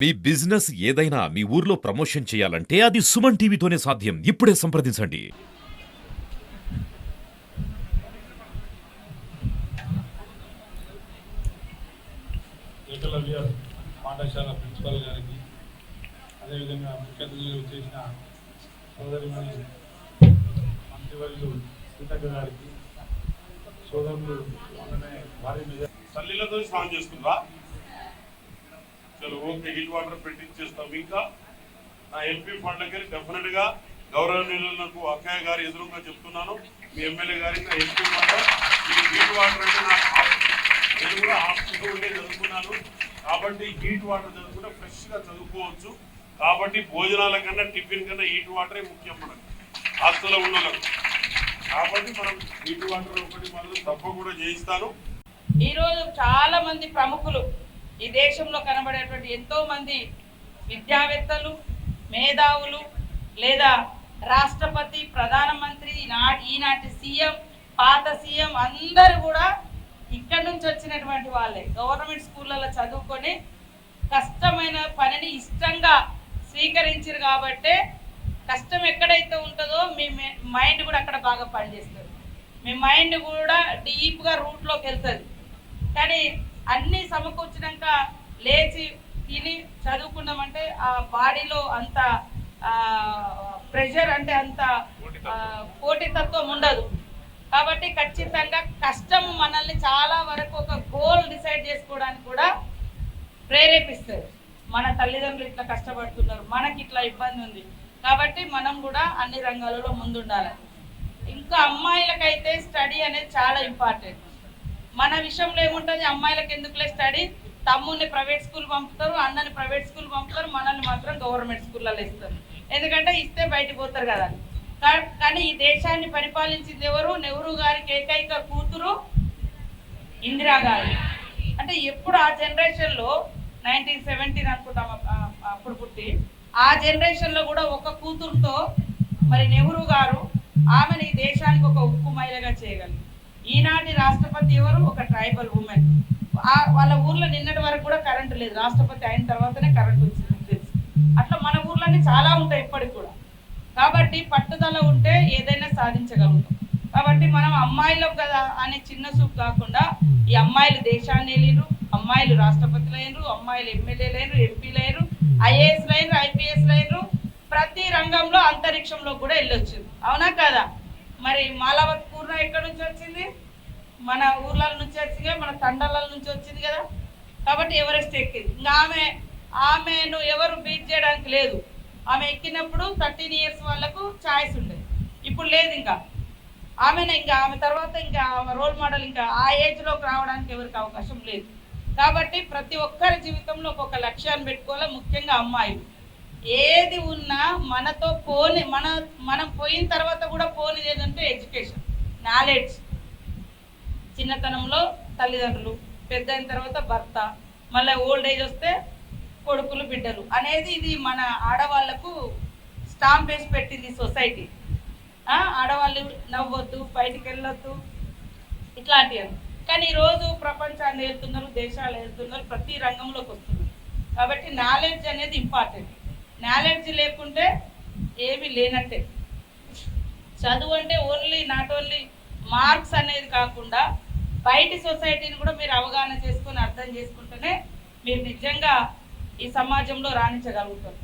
మీ business ఏదైనా మీ ఊర్లో promotion చేయాలంటే అది సుమన్ టీవీతోనే సాధ్యం. ఇప్పుడే సంప్రదించండి. ఏకలవ్య పాఠశాల ప్రిన్సిపల్ గారికి అదేవిధంగా ముఖ్య చేసిన సోదరిమణి మంత్రివర్యులు సీతక్క గారికి సోదరులు భారీ మెజార్ చల్లీలతో స్నానం ఓకే హీట్ వాటర్ పెట్టించేస్తాం ఇంకా నా ఎంపీ ఫండ్లకి డెఫినెట్గా గౌరవనీయులు నాకు అక్కయ్య గారు ఎదురుగా చెప్తున్నాను. మీ ఎమ్మెల్యే గారికి నా ఎంపీ ఫండ్. ఈ హీట్ వాటర్ అంటే నాకు నేను కూడా హాస్పిటల్ ఉండే చదువుకున్నాను. కాబట్టి హీట్ వాటర్ చదువుకుంటే ఫ్రెష్గా చదువుకోవచ్చు. కాబట్టి భోజనాల కన్నా టిఫిన్ కన్నా హీట్ వాటరే ముఖ్యం మనకు. హాస్టల్లో ఉన్న కాబట్టి మనం హీట్ వాటర్ ఒకటి మనం తప్ప కూడా చేయిస్తాను ఈరోజు చాలా మంది ప్రముఖులు ఈ దేశంలో కనబడేటువంటి ఎంతో మంది విద్యావేత్తలు మేధావులు లేదా రాష్ట్రపతి ప్రధానమంత్రి నాటి ఈనాటి సీఎం పాత సీఎం అందరూ కూడా ఇక్కడి నుంచి వచ్చినటువంటి వాళ్ళే. గవర్నమెంట్ స్కూళ్ళలో చదువుకొని కష్టమైన పనిని ఇష్టంగా స్వీకరించారు కాబట్టే కష్టం ఎక్కడైతే ఉంటుందో మీ మైండ్ కూడా అక్కడ బాగా పనిచేస్తుంది. మీ మైండ్ కూడా డీప్గా రూట్లోకి వెళ్తుంది. కానీ అన్నీ సమకూర్చినాక లేచి తిని చదువుకున్నామంటే ఆ బాడీలో అంత ప్రెషర్ అంటే అంత పోటీతత్వం ఉండదు. కాబట్టి ఖచ్చితంగా కష్టం మనల్ని చాలా వరకు ఒక గోల్ డిసైడ్ చేసుకోవడానికి కూడా ప్రేరేపిస్తుంది. మన తల్లిదండ్రులు ఇట్లా కష్టపడుతున్నారు మనకి ఇట్లా ఇబ్బంది ఉంది. కాబట్టి మనం కూడా అన్ని రంగాలలో ముందుండాలి. ఇంకా అమ్మాయిలకైతే స్టడీ అనేది చాలా ఇంపార్టెంట్ మన విషయంలో ఏముంటుంది? అమ్మాయిలకు ఎందుకులే స్టడీ తమ్ముడిని ప్రైవేట్ స్కూల్ పంపుతారు అన్నని ప్రైవేట్ స్కూల్ పంపుతారు మనల్ని మాత్రం గవర్నమెంట్ స్కూళ్ళలో ఇస్తారు. ఎందుకంటే ఇస్తే బయటికి పోతారు కదా. అని. కానీ ఈ దేశాన్ని పరిపాలించింది ఎవరు? నెహ్రూ గారికి ఏకైక కూతురు ఇందిరా గారు అంటే ఎప్పుడు ఆ జనరేషన్లో నైన్టీన్ సెవెంటీన్ అనుకుంటాం అప్పుడు పుట్టి ఆ జనరేషన్లో కూడా ఒక కూతురుతో మరి నెహ్రూ గారు ఆమెను ఈ దేశానికి ఒక ఉక్కు మహిళగా చేయగలిగారు. ఈనాటి రాష్ట్రపతి ఎవరు? ఒక ట్రైబల్ ఉమెన్. వాళ్ళ ఊర్లో నిన్నటి వరకు కూడా కరెంటు లేదు. రాష్ట్రపతి అయిన తర్వాతనే కరెంట్ వచ్చింది తెలుసు. అట్లా మన ఊర్లోనే చాలా ఉంటాయి ఇప్పటికి కూడా. కాబట్టి పట్టుదల ఉంటే ఏదైనా సాధించగలుగుతాం. కాబట్టి మనం అమ్మాయిలం కదా అనే చిన్న చూపు కాకుండా ఈ అమ్మాయిలు దేశాన్ని వెళ్ళిరు అమ్మాయిలు రాష్ట్రపతులు అయినరు అమ్మాయిలు ఎమ్మెల్యేలు అయినరు ఎంపీలు అయినరు ఐఏఎస్ అయినరు ఐపీఎస్ అయినరు ప్రతి రంగంలో అంతరిక్షంలో కూడా వెళ్ళొచ్చు అవునా కదా? మరి మాలావత్ పూర్ణ ఎక్కడి నుంచి వచ్చింది? మన ఊర్ల నుంచి వచ్చింది మన తండాల నుంచి వచ్చింది కదా? కాబట్టి ఎవరెస్ట్ ఎక్కింది. ఇంకా ఆమె ఆమెను ఎవరు బీట్ చేయడానికి లేదు. ఆమె ఎక్కినప్పుడు థర్టీన్ ఇయర్స్ వాళ్ళకు ఛాయిస్ ఉండేది. ఇప్పుడు లేదు ఇంకా. ఆమెను ఇంకా ఆమె తర్వాత ఇంకా ఆమె రోల్ మోడల్ ఇంకా ఆ ఏజ్లోకి రావడానికి ఎవరికి అవకాశం లేదు. కాబట్టి ప్రతి ఒక్కరి జీవితంలో ఒక్కొక్క లక్ష్యాన్ని పెట్టుకోవాలి. ముఖ్యంగా అమ్మాయిలు. ఏది ఉన్నా మనతో పోని మన మనం పోయిన తర్వాత కూడా పోనిది ఏదంటే ఎడ్యుకేషన్. నాలెడ్జ్. చిన్నతనంలో తల్లిదండ్రులు పెద్ద అయిన తర్వాత భర్త మళ్ళీ ఓల్డ్ ఏజ్ వస్తే కొడుకులు బిడ్డలు అనేది ఇది మన ఆడవాళ్ళకు స్టాంప్ వేసి పెట్టింది సొసైటీ. ఆడవాళ్ళు నవ్వొద్దు బయటికి వెళ్ళొద్దు ఇట్లాంటివి కానీ ఈరోజు ప్రపంచాన్ని వెళ్తున్నారు దేశాలు వెళ్తున్నారు ప్రతి రంగంలోకి వస్తున్నారు. కాబట్టి నాలెడ్జ్ అనేది ఇంపార్టెంట్. నాలెడ్జ్ లేకుంటే ఏమీ లేనట్టే. చదువు అంటే ఓన్లీ నాట్ ఓన్లీ మార్క్స్ అనేది కాకుండా బయటి సొసైటీని కూడా మీరు అవగాహన చేసుకొని అర్థం చేసుకుంటేనే మీరు నిజంగా ఈ సమాజంలో రాణించగలుగుతారు.